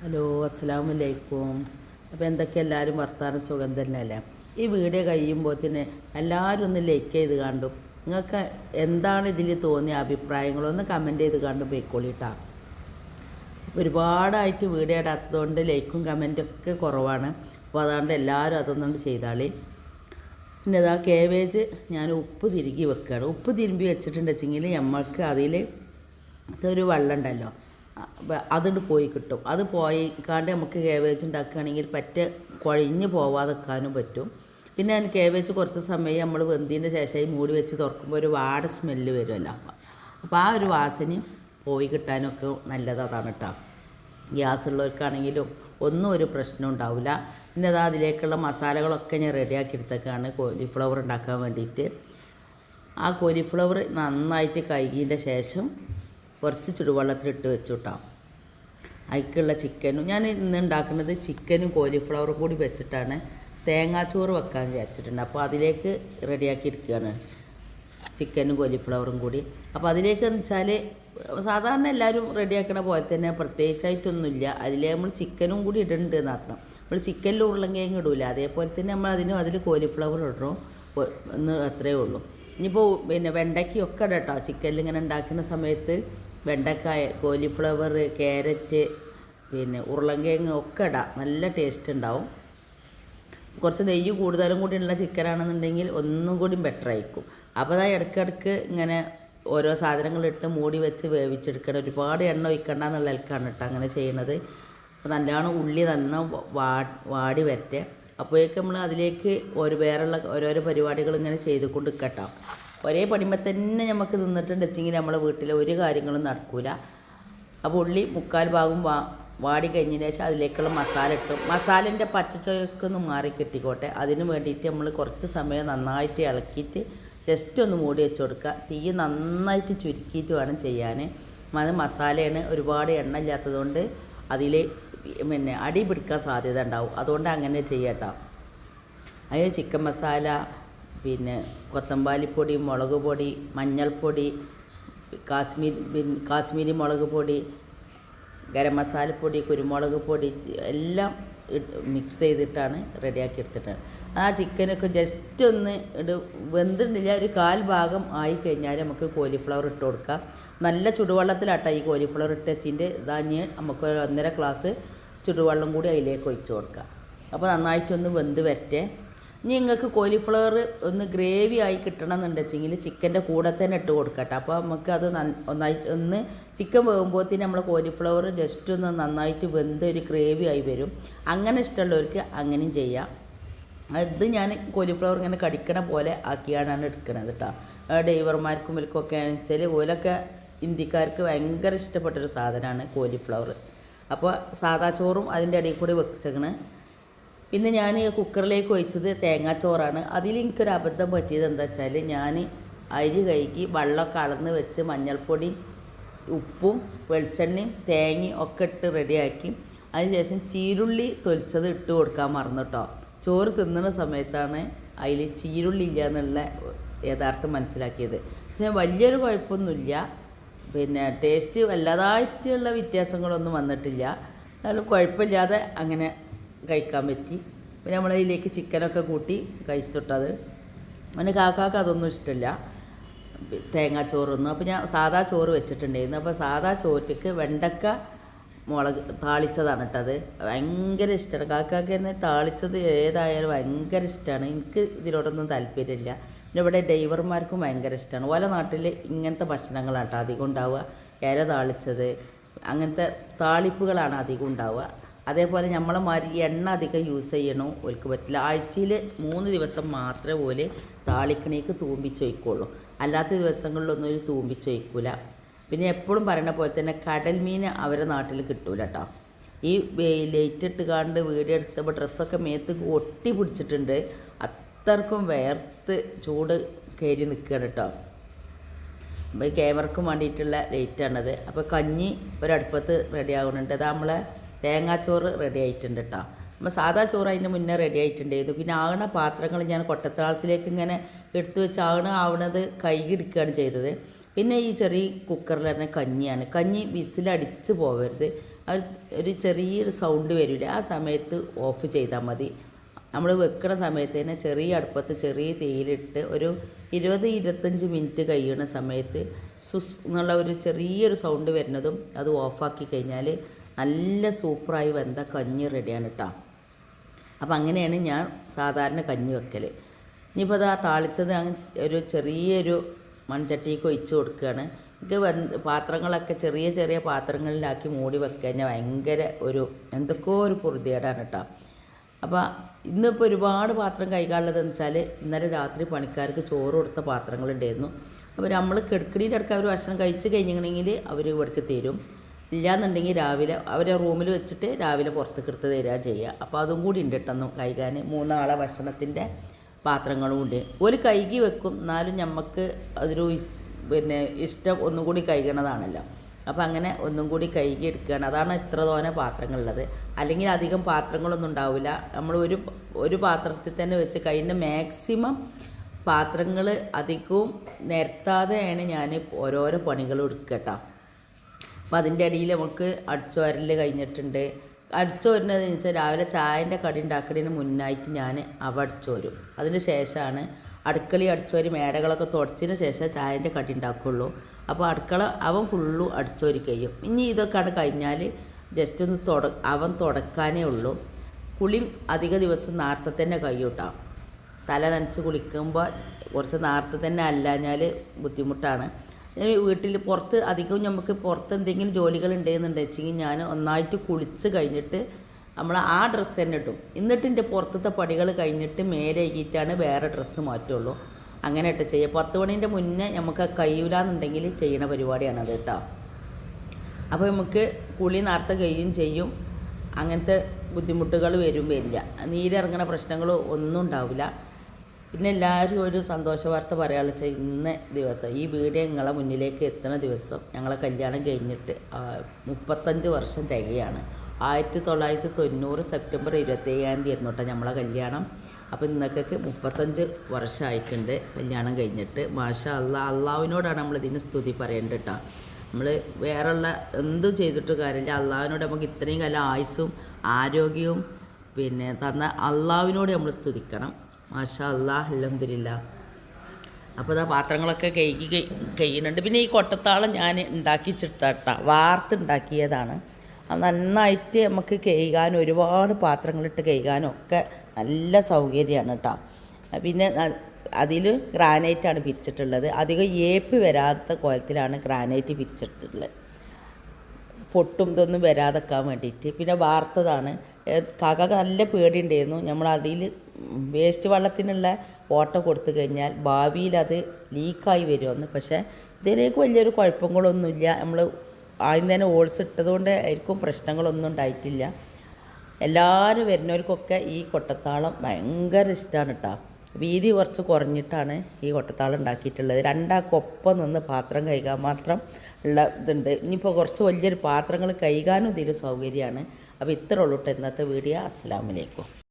Hello അസ്സാം വലൈക്കും അപ്പോൾ എന്തൊക്കെ എല്ലാവരും വർത്താനം സുഖം തന്നെയല്ലേ ഈ വീഡിയോ കഴിയുമ്പോഴത്തേന് എല്ലാവരും ഒന്ന് ലൈക്ക് ചെയ്ത് കണ്ടു. നിങ്ങൾക്ക് എന്താണ് ഇതിൽ തോന്നിയ അഭിപ്രായങ്ങളൊന്ന് കമന്റ് ചെയ്ത് കണ്ടു പോയിക്കോളിട്ടാ. ഒരുപാടായിട്ട് വീഡിയോ ഇടാത്തതുകൊണ്ട് ലൈക്കും കമന്റും ഒക്കെ കുറവാണ്. അപ്പോൾ അതുകൊണ്ട് എല്ലാവരും അതൊന്നുകൊണ്ട് ചെയ്താളി. പിന്നെ ഇതാ കേവേജ് ഞാൻ ഉപ്പ് തിരുകി വെക്കുകയാണ് ഉപ്പ് തിരുമ്പി വെച്ചിട്ടുണ്ടെച്ചെങ്കിൽ നമ്മൾക്ക് അതിൽ ഒരു വെള്ളം ഉണ്ടല്ലോ. അതുകൊണ്ട് പോയി കിട്ടും. അത് പോയി കാണ്ട് നമുക്ക് കേബേജ് ഉണ്ടാക്കുകയാണെങ്കിൽ പറ്റ കുഴഞ്ഞ് പോവാതെ വെക്കാനും പറ്റും. പിന്നെ അതിന് കേബേജ് കുറച്ച് സമയം നമ്മൾ വെന്തിന്റെ ശേഷം മൂടി വെച്ച് തുറക്കുമ്പോൾ ഒരു വാട സ്മെല്ല് വരുമല്ലോ അപ്പം അപ്പോൾ ആ ഒരു വാസനയും പോയി കിട്ടാനൊക്കെ നല്ലത് അതാണ് കേട്ടോ ഗ്യാസ് ഉള്ളവർക്കാണെങ്കിലും ഒന്നും ഒരു പ്രശ്നം ഉണ്ടാവില്ല പിന്നെ അതാ അതിലേക്കുള്ള മസാലകളൊക്കെ ഞാൻ റെഡിയാക്കി എടുത്തേക്കാണ് കോലിഫ്ലവർ ഉണ്ടാക്കാൻ വേണ്ടിയിട്ട് ആ കോലിഫ്ലവർ നന്നായിട്ട് കഴുകിയതിന്റെ ശേഷം കുറച്ച് ചുടുവെള്ളത്തിലിട്ട് വെച്ചു കിട്ടാം അതിക്കുള്ള ചിക്കനും ഞാൻ ഇന്ന് ഉണ്ടാക്കുന്നത് ചിക്കനും കോലിഫ്ലവറും കൂടി വെച്ചിട്ടാണ്. തേങ്ങാച്ചോറ് വെക്കാൻ വിചാരിച്ചിട്ടുണ്ട്. അപ്പോൾ അതിലേക്ക് റെഡിയാക്കി എടുക്കുകയാണ് ചിക്കനും കോലിഫ്ലവറും കൂടി. അപ്പോൾ അതിലേക്ക് എന്ന് വെച്ചാൽ സാധാരണ എല്ലാവരും റെഡിയാക്കണ പോലെ തന്നെ പ്രത്യേകിച്ചായിട്ടൊന്നുമില്ല. അതിൽ നമ്മൾ ചിക്കനും കൂടി ഇടുന്നുണ്ട് മാത്രം. നമ്മൾ ചിക്കനിൽ ഉരുളങ്കിഴങ്ങ് ഇടൂല. അതേപോലെ തന്നെ നമ്മൾ അതിന് അതിൽ കോലിഫ്ലവർ ഇടണം എന്ന് അത്രയേ ഉള്ളൂ. ഇനിയിപ്പോൾ പിന്നെ വെണ്ടയ്ക്കൊക്കെ ഇടട്ടോ. ചിക്കനിൽ ഇങ്ങനെ ഉണ്ടാക്കുന്ന സമയത്ത് വെണ്ടക്കായ കോലിഫ്ലവർ ക്യാരറ്റ് പിന്നെ ഉരുളങ്കിഴങ്ങ് ഒക്കെ ഇടാം. നല്ല ടേസ്റ്റ് ഉണ്ടാവും. കുറച്ച് നെയ്യ് കൂടുതലും കൂടി ഉള്ള ചിക്കനാണെന്നുണ്ടെങ്കിൽ ഒന്നും കൂടി ബെറ്റർ ആയിരിക്കും. അപ്പോൾ അതാ ഇടയ്ക്കിടയ്ക്ക് ഇങ്ങനെ ഓരോ സാധനങ്ങളിട്ട് മൂടി വെച്ച് വേവിച്ചെടുക്കണം. ഒരുപാട് എണ്ണ ഒഴിക്കണ്ട എന്നുള്ള ഇലക്കാണ് കേട്ടോ അങ്ങനെ ചെയ്യണത്. അപ്പോൾ നല്ലോണം ഉള്ളി നന്ന വാടി വരട്ടെ. അപ്പോഴേക്കും നമ്മൾ അതിലേക്ക് ഒരു വേറെയുള്ള ഓരോരോ പരിപാടികൾ ഇങ്ങനെ ചെയ്തുകൊണ്ട് കേട്ടോ. ഒരേ പണിയുമ്പോൾ തന്നെ നമുക്ക് നിന്നിട്ടുണ്ട് വെച്ചെങ്കിൽ നമ്മളെ വീട്ടിലെ ഒരു കാര്യങ്ങളും നടക്കൂല. ആ ഉള്ളി മുക്കാൽ ഭാഗം വാ വാടി കഴിഞ്ഞതിന് ശേഷം അതിലേക്കുള്ള മസാല ഇട്ടും. മസാലേന്റെ പച്ചച്ചൊയൊക്കെ മാറി കിട്ടിക്കോട്ടെ. അതിന് വേണ്ടിയിട്ട് നമ്മൾ കുറച്ച് സമയം നന്നായിട്ട് ഇളക്കിയിട്ട് ജസ്റ്റ് ഒന്ന് മൂടി വെച്ച് കൊടുക്കുക. തീ നന്നായിട്ട് ചുരുക്കിയിട്ട് വേണം ചെയ്യാൻ അത് മസാലയാണ് ഒരുപാട് എണ്ണ ഇല്ലാത്തതുകൊണ്ട് അതിൽ പിന്നെ അടി പിടിക്കാൻ സാധ്യത ഉണ്ടാവും. അതുകൊണ്ട് അങ്ങനെ ചെയ്യട്ടോ അതിന് ചിക്കൻ മസാല പിന്നെ കൊത്തമ്പാലിപ്പൊടി മുളക് പൊടി മഞ്ഞൾപ്പൊടി കാശ്മീരി കാശ്മീരി മുളക് പൊടി ഗരം മസാലപ്പൊടി കുരുമുളക് പൊടി എല്ലാം മിക്സ് ചെയ്തിട്ടാണ് റെഡിയാക്കി എടുത്തിട്ടാണ് ആ ചിക്കനൊക്കെ ജസ്റ്റ് ഒന്ന് ഇട് വെന്തിട്ടില്ല ഒരു കാൽ ഭാഗം ആയി കഴിഞ്ഞാൽ നമുക്ക് കോലിഫ്ലവർ ഇട്ട് കൊടുക്കാം. നല്ല ചുടുവെള്ളത്തിലാട്ടോ ഈ കോലിഫ്ലവർ ഇട്ട് വെച്ചിന്റെ ഇതാഞ്ഞ് നമുക്ക് ഒന്നര ഗ്ലാസ് ചുടുവെള്ളം കൂടി അതിലേക്ക് ഒഴിച്ച് കൊടുക്കാം. അപ്പോൾ നന്നായിട്ടൊന്ന് വെന്ത് വരട്ടെ. ഇനി നിങ്ങൾക്ക് കോലിഫ്ലവർ ഒന്ന് ഗ്രേവി ആയി കിട്ടണം എന്നുണ്ടെച്ചെങ്കിൽ ചിക്കന്റെ കൂടെ തന്നെ ഇട്ട് കൊടുക്കട്ടെ. അപ്പോൾ നമുക്ക് അത് ഒന്നായി ഒന്ന് ചിക്കൻ വേകുമ്പോഴത്തേന് നമ്മൾ കോലിഫ്ലവർ ജസ്റ്റ് ഒന്ന് നന്നായിട്ട് വെന്ത് ഒരു ഗ്രേവി ആയി വരും. അങ്ങനെ ഇഷ്ടമുള്ളവർക്ക് അങ്ങനെയും ചെയ്യാം. അത് ഞാൻ കോലിഫ്ലവർ ഇങ്ങനെ കടിക്കണ പോലെ ആക്കിയാണ് എടുക്കണത് കേട്ടോ ഡ്രൈവർമാർക്കും ഇവർക്കൊക്കെ വെച്ചാൽ ഓലൊക്കെ ഇന്ത്യക്കാർക്ക് ഭയങ്കര ഇഷ്ടപ്പെട്ടൊരു സാധനമാണ് കോലിഫ്ലവർ അപ്പോൾ സാദാ ചോറും അതിന്റെ ഇടയിൽ കൂടി വെച്ചേക്കണ്. പിന്നെ ഞാൻ കുക്കറിലേക്ക് ഒഴിച്ചത് തേങ്ങാച്ചോറാണ്. അതിൽ എനിക്കൊരു അബദ്ധം പറ്റിയത് എന്താ വെച്ചാൽ ഞാൻ അരി കഴുകി വെള്ളമൊക്കെ അളന്ന് വെച്ച് മഞ്ഞൾപ്പൊടി ഉപ്പും വെളിച്ചെണ്ണയും തേങ്ങയും ഒക്കെ ഇട്ട് റെഡിയാക്കി. അതിനുശേഷം ചീരുള്ളി തൊലിച്ചത് ഇട്ട് കൊടുക്കാൻ മറന്നു കേട്ടോ ചോറ് തിന്നുന്ന സമയത്താണ് അതിൽ ചീരുള്ളി ഇല്ല എന്നുള്ള യഥാർത്ഥം മനസ്സിലാക്കിയത്. പക്ഷേ വലിയൊരു കുഴപ്പമൊന്നുമില്ല. പിന്നെ ടേസ്റ്റ് വല്ലാതായിട്ടുള്ള വ്യത്യാസങ്ങളൊന്നും വന്നിട്ടില്ല. എന്നാലും കുഴപ്പമില്ലാതെ അങ്ങനെ കഴിക്കാൻ പറ്റി. പിന്നെ നമ്മൾ നമ്മളതിലേക്ക് ചിക്കനൊക്കെ കൂട്ടി കഴിച്ചിട്ടത്. അങ്ങനെ കാക്കാക്ക് അതൊന്നും ഇഷ്ടമില്ല തേങ്ങാ ചോറൊന്നും അപ്പോൾ ഞാൻ സാധാ ചോറ് വെച്ചിട്ടുണ്ടായിരുന്നു. അപ്പോൾ സാധാ ചോറ്റക്ക് വെണ്ടക്ക മുളക് താളിച്ചതാണ് കേട്ടത്. ഭയങ്കര ഇഷ്ടമാണ് കാക്കാക്ക് തന്നെ താളിച്ചത് ഏതായാലും ഭയങ്കര ഇഷ്ടമാണ് എനിക്ക് ഇതിനോടൊന്നും താല്പര്യമില്ല. പിന്നെ ഇവിടെ ഡ്രൈവർമാർക്കും ഭയങ്കര ഇഷ്ടമാണ് ഓല നാട്ടിൽ ഇങ്ങനത്തെ ഭക്ഷണങ്ങളാണ് കേട്ടോ അധികം ഉണ്ടാവുക. ഇല താളിച്ചത് അങ്ങനത്തെ താളിപ്പുകളാണ് അധികം ഉണ്ടാവുക. അതേപോലെ നമ്മൾ മാതിരി എണ്ണ അധികം യൂസ് ചെയ്യണോ ഓൽക്ക് പറ്റില്ല. ആഴ്ചയിൽ മൂന്ന് ദിവസം മാത്രമേ ഓൽ താളിക്കണേക്ക് തൂമ്പിച്ചൊയ്ക്കുള്ളൂ അല്ലാത്ത ദിവസങ്ങളിലൊന്നും ഒരു തൂമ്പിച്ചൊയ്ക്കൂല പിന്നെ എപ്പോഴും പറയണ പോലെ തന്നെ കടൽ മീൻ അവരെ നാട്ടിൽ കിട്ടൂല കേട്ടോ ഈ ലൈറ്റ് ഇട്ട് കാണ്ട് വീഡിയോ എടുത്തപ്പോൾ ഡ്രസ്സൊക്കെ മേത്ത് ഒട്ടി പിടിച്ചിട്ടുണ്ട്. അത്രക്കും വേർത്ത് ചൂട് കയറി നിൽക്കുകയാണ് കേട്ടോ ക്യാമറക്ക് വേണ്ടിയിട്ടുള്ള ലൈറ്റാണത് അപ്പോൾ കഞ്ഞി ഒരടുപ്പത്ത് റെഡി ആകുന്നുണ്ട് അത് നമ്മളെ തേങ്ങാച്ചോറ് റെഡി ആയിട്ടുണ്ട് കേട്ടോ നമ്മൾ സാധാ ചോറ് അതിന്റെ മുന്നേ റെഡി ആയിട്ടുണ്ടായിരുന്നു പിന്നെ ആകണ പാത്രങ്ങൾ ഞാൻ കൊട്ടത്താളത്തിലേക്ക് ഇങ്ങനെ എടുത്തു വെച്ച് ആകണ ആവണത് കൈകിടിക്കുകയാണ് ചെയ്തത്. പിന്നെ ഈ ചെറിയ കുക്കറിൽ തന്നെ കഞ്ഞിയാണ്. കഞ്ഞി വിസിലടിച്ച് പോകരുത് ഒരു ചെറിയൊരു സൗണ്ട് വരില്ല ആ സമയത്ത് ഓഫ് ചെയ്താൽ മതി. നമ്മൾ വെക്കുന്ന സമയത്ത് തന്നെ ചെറിയ അടുപ്പത്ത് ചെറിയ തീയിലിട്ട് ഒരു ഇരുപത് ഇരുപത്തഞ്ച് മിനിറ്റ് കഴിയുന്ന സമയത്ത് സുസ് എന്നുള്ള ഒരു ചെറിയൊരു സൗണ്ട് വരുന്നതും അത് ഓഫാക്കി കഴിഞ്ഞാൽ നല്ല സൂപ്പറായി വെന്ത കഞ്ഞി റെഡിയാണ് കേട്ടോ അപ്പം അങ്ങനെയാണ് ഞാൻ സാധാരണ കഞ്ഞി വെക്കൽ ഇനിയിപ്പോൾ അത് ആ താളിച്ചത് ഒരു ചെറിയൊരു മൺചട്ടിക്ക് ഒഴിച്ച് കൊടുക്കുകയാണ് എനിക്ക് വെന്ത് പാത്രങ്ങളൊക്കെ ചെറിയ ചെറിയ പാത്രങ്ങളിലാക്കി മൂടി വെക്കുക കഴിഞ്ഞാൽ ഭയങ്കര ഒരു എന്തൊക്കെയോ ഒരു പൊറുതിയേടാണ് കേട്ടോ അപ്പോൾ ഇന്നിപ്പോൾ ഒരുപാട് പാത്രം കൈകാനുള്ളതെന്ന് വെച്ചാൽ ഇന്നലെ രാത്രി പണിക്കാർക്ക് ചോറ് കൊടുത്ത പാത്രങ്ങളുണ്ടായിരുന്നു. അപ്പോൾ നമ്മൾ കിടക്കടിയുടെ അടുക്ക അവർ ഭക്ഷണം കഴിച്ച് കഴിഞ്ഞിട്ടുണ്ടെങ്കിൽ അവർ ഇവിടേക്ക് തരും. ഇല്ലാന്നുണ്ടെങ്കിൽ രാവിലെ അവരെ റൂമിൽ വെച്ചിട്ട് രാവിലെ പുറത്തേക്ക് എടുത്ത് തരിക ചെയ്യുക. അപ്പോൾ അതും കൂടി ഉണ്ട് കേട്ടോ കൈകാൻ മൂന്നാളെ ഭക്ഷണത്തിന്റെ പാത്രങ്ങളും ഉണ്ട്. ഒരു കൈകി വെക്കും. എന്നാലും നമുക്ക് അതൊരു പിന്നെ ഇഷ്ടം ഒന്നും കൂടി കഴുകണതാണല്ലോ. അപ്പോൾ അങ്ങനെ ഒന്നും കൂടി കൈകി എടുക്കുകയാണ്. അതാണ് ഇത്ര തോനെ പാത്രങ്ങളുള്ളത്. അല്ലെങ്കിൽ അധികം പാത്രങ്ങളൊന്നും ഉണ്ടാവില്ല. നമ്മൾ ഒരു ഒരു പാത്രത്തിൽ തന്നെ വെച്ച് കഴിഞ്ഞ മാക്സിമം പാത്രങ്ങൾ അധികവും നിരത്താതെയാണ് ഞാൻ ഓരോരോ പണികളും എടുക്കുക കേട്ടോ. അപ്പോൾ അതിന്റെ ഇടയിൽ നമുക്ക് അടിച്ചോരൽ കഴിഞ്ഞിട്ടുണ്ട്. അടിച്ചോരുന്നതെന്ന് വെച്ചാൽ രാവിലെ ചായന്റെ കടി ഉണ്ടാക്കുന്നതിന് മുന്നായിട്ട് ഞാൻ അവ അടിച്ചോരും അതിന് ശേഷമാണ് അടുക്കളി അടിച്ചുവരി മേടകളൊക്കെ തുടച്ചതിന് ശേഷം ചായന്റെ കടി ഉണ്ടാക്കുകയുള്ളൂ അപ്പോൾ അടുക്കള അവൻ ഫുള്ളും അടിച്ചോരി കഴിയും. ഇനി ഇതൊക്കെ കഴിഞ്ഞാൽ ജസ്റ്റ് ഒന്ന് തുട അവൻ തുടക്കാനേ ഉള്ളൂ. കുളി അധിക ദിവസം നേരത്തെ തന്നെ കഴിയൂട്ടാം തല നനച്ച് കുളിക്കുമ്പോൾ കുറച്ച് നേരത്തെ തന്നെ അല്ലാഞ്ഞാൽ ബുദ്ധിമുട്ടാണ്. വീട്ടിൽ പുറത്ത് അധികവും നമുക്ക് പുറത്ത് എന്തെങ്കിലും ജോലികൾ ഉണ്ടെന്നുണ്ട് വെച്ചെങ്കിൽ ഞാൻ ഒന്നായിട്ട് കുളിച്ച് കഴിഞ്ഞിട്ട് നമ്മൾ ആ ഡ്രസ്സ് തന്നെ ഇടും. എന്നിട്ട് എന്റെ പുറത്തത്തെ പടികൾ കഴിഞ്ഞിട്ട് മേലെ ഇകിയിട്ടാണ് വേറെ ഡ്രസ്സ് മാറ്റുള്ളൂ. അങ്ങനെ ഇട്ട് ചെയ്യുക പത്ത് മണീന്റെ മുന്നേ നമുക്ക് കഴിയൂലെന്നുണ്ടെങ്കിൽ ചെയ്യണ പരിപാടിയാണ് അത് കേട്ടോ. അപ്പോൾ നമുക്ക് കുളി നേരത്തെ കഴിയും ചെയ്യും. അങ്ങനത്തെ ബുദ്ധിമുട്ടുകൾ വരും വരില്ല. നീരിറങ്ങുന്ന പ്രശ്നങ്ങൾ ഒന്നും ഉണ്ടാവില്ല. പിന്നെ എല്ലാവരും ഒരു സന്തോഷ വാർത്ത പറയാനുള്ള വെച്ചാൽ ഇന്ന ദിവസം ഈ വീഡിയോ നിങ്ങളെ മുന്നിലേക്ക് എത്തുന്ന ദിവസം ഞങ്ങളെ കല്യാണം കഴിഞ്ഞിട്ട് മുപ്പത്തഞ്ച് വർഷം തികയാണ്. ആയിരത്തി തൊള്ളായിരത്തി തൊണ്ണൂറ് സെപ്റ്റംബർ ഇരുപത്തേഴാം തീയതി ആയിരുന്നു കേട്ടോ നമ്മളെ കല്യാണം. അപ്പോൾ ഇന്നൊക്കെ മുപ്പത്തഞ്ച് വർഷമായിട്ടുണ്ട് കല്യാണം കഴിഞ്ഞിട്ട്. മാഷ അള്ളാ അള്ളാവിനോടാണ് നമ്മൾ ഇതിന് സ്തുതി പറയേണ്ടത് കേട്ടോ. നമ്മൾ വേറെയുള്ള എന്തും ചെയ്തിട്ട് കാര്യമില്ല. അള്ളാവിനോട് നമുക്ക് ഇത്രയും കാലം ആയുസ്സും ആരോഗ്യവും പിന്നെ തന്ന അള്ളാവിനോട് നമ്മൾ സ്തുതിക്കണം. മാഷാ അല്ലാഹ് അപ്പോൾ ഇതാ പാത്രങ്ങളൊക്കെ കഴുകി കഴി- കഴിയുന്നുണ്ട് പിന്നെ ഈ കൊട്ടത്താളം ഞാൻ ഉണ്ടാക്കിച്ചിട്ടാട്ട. വാർത്തുണ്ടാക്കിയതാണ് നന്നായിട്ട് നമുക്ക് കഴുകാനും ഒരുപാട് പാത്രങ്ങളിട്ട് കഴുകാനും ഒക്കെ നല്ല സൗകര്യമാണ് കേട്ടോ പിന്നെ അതിൽ ഗ്രാനൈറ്റാണ് പിരിച്ചിട്ടുള്ളത്. അധികം ഏപ്പ് വരാത്ത കോലത്തിലാണ് ഗ്രാനൈറ്റ് പിരിച്ചിട്ടുള്ളത്. പൊട്ടും ഇതൊന്നും വരാതെക്കാൻ വേണ്ടിയിട്ട്. പിന്നെ വാർത്തതാണ്. കക നല്ല പേടിയുണ്ടായിരുന്നു. നമ്മൾ അതിൽ വേസ്റ്റ് വെള്ളത്തിനുള്ള ഓട്ട കൊടുത്തു കഴിഞ്ഞാൽ ഭാവിയിൽ അത് ലീക്കായി വരുമെന്ന്. പക്ഷേ ഇതിലേക്ക് വലിയൊരു കുഴപ്പങ്ങളൊന്നുമില്ല. നമ്മൾ ആദ്യം തന്നെ ഓൾസ് ഇട്ടതുകൊണ്ട് ആയിരിക്കും പ്രശ്നങ്ങളൊന്നും ഉണ്ടായിട്ടില്ല. എല്ലാവരും വരുന്നവർക്കൊക്കെ ഈ കൊട്ടത്താളം ഭയങ്കര ഇഷ്ടമാണ് കേട്ടോ വീതി കുറച്ച് കുറഞ്ഞിട്ടാണ് ഈ കൊട്ടത്താളം ഉണ്ടാക്കിയിട്ടുള്ളത്. രണ്ടാൾക്കൊപ്പം നിന്ന് പാത്രം കഴുകാൻ മാത്രം ഉള്ള ഇതുണ്ട്. ഇനിയിപ്പോൾ കുറച്ച് വലിയൊരു പാത്രങ്ങൾ കഴുകാനും ഇതിൽ സൗകര്യമാണ്. അപ്പോൾ ഇത്ര ഉള്ളൂട്ടോ ഇന്നത്തെ വീഡിയോ. അസ്സലാമലൈക്കും